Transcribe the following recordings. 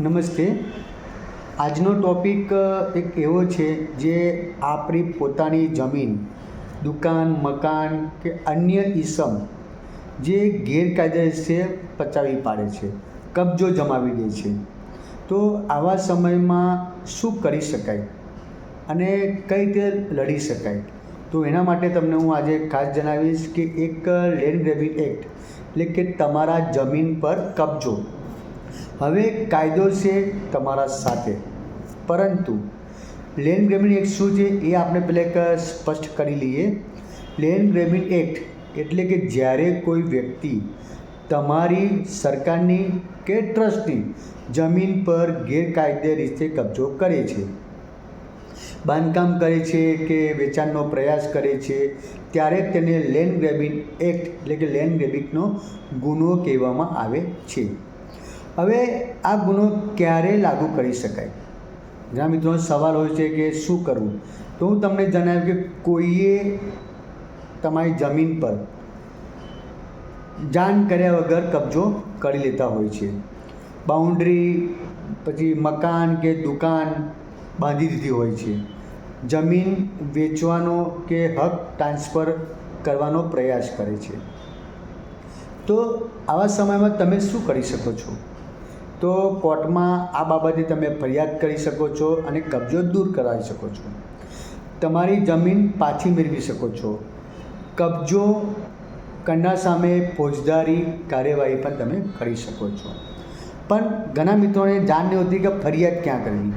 નમસ્તે. આજનો ટોપિક એક એવો છે જે આપણી પોતાની જમીન, દુકાન, મકાન કે અન્ય ઈસમ જે ગેરકાયદેસર પચાવી પાડે છે, કબજો જમાવી દે છે. તો આવા સમયમાં શું કરી શકાય અને કઈ રીતે લડી શકાય? તો એના માટે તમને હું આજે ખાસ જણાવીશ કે એક લેન્ડ ગ્રેબિંગ એક્ટ એટલે કે તમારા જમીન પર કબજો. હવે કાયદો છે તમારા સાથે. પરંતુ લેન્ડ ગ્રેમિન એક્ટ શું છે એ આપણે પહેલાં એક સ્પષ્ટ કરી લઈએ. લેન્ડ ગ્રેબિંગ એક્ટ એટલે કે જ્યારે કોઈ વ્યક્તિ તમારી સરકારની કે ટ્રસ્ટની જમીન પર ગેરકાયદે રીતે કબજો કરે છે, બાંધકામ કરે છે કે વેચાણનો પ્રયાસ કરે છે, ત્યારે તેને લેન્ડ ગ્રેબિંગ એક્ટ એટલે કે લેન્ડ ગ્રેબિંગનો ગુનો કહેવામાં આવે છે. હવે આ ગુનો ક્યારે લાગુ કરી શકાય? ઘણા મિત્રોનો સવાલ હોય છે કે શું કરવું? તો હું તમને જણાવ્યું કે કોઈએ તમારી જમીન પર જાણ કર્યા વગર કબજો કરી લેતા હોય છે. બાઉન્ડ્રી, પછી મકાન કે દુકાન બાંધી દીધી હોય છે. જમીન વેચવાનો કે હક ટ્રાન્સફર કરવાનો પ્રયાસ કરે છે. તો આવા સમયમાં તમે શું કરી શકો છો? તો કોર્ટમાં આ બાબતે તમે ફરિયાદ કરી શકો છો અને કબજો દૂર કરાવી શકો છો. તમારી જમીન પાછી મેળવી શકો છો. કબજો કરનાર સામે ફોજદારી કાર્યવાહી પણ તમે કરી શકો છો. પણ ઘણા મિત્રોને જાણ નહીં હોતી કે ફરિયાદ ક્યાં કરવી.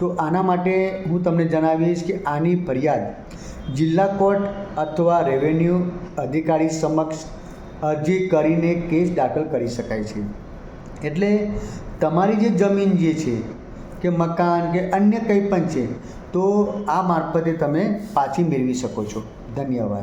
તો આના માટે હું તમને જણાવીશ કે આની ફરિયાદ જિલ્લા કોર્ટ અથવા રેવન્યુ અધિકારી સમક્ષ અરજી કરીને કેસ દાખલ કરી શકાય છે. એટલે તમારી જે જમીન જે છે, કે મકાન, કે અન્ય કંઈ પણ છે, તો આ મારફતે તમે પાછી મેળવી શકો છો. ધન્યવાદ.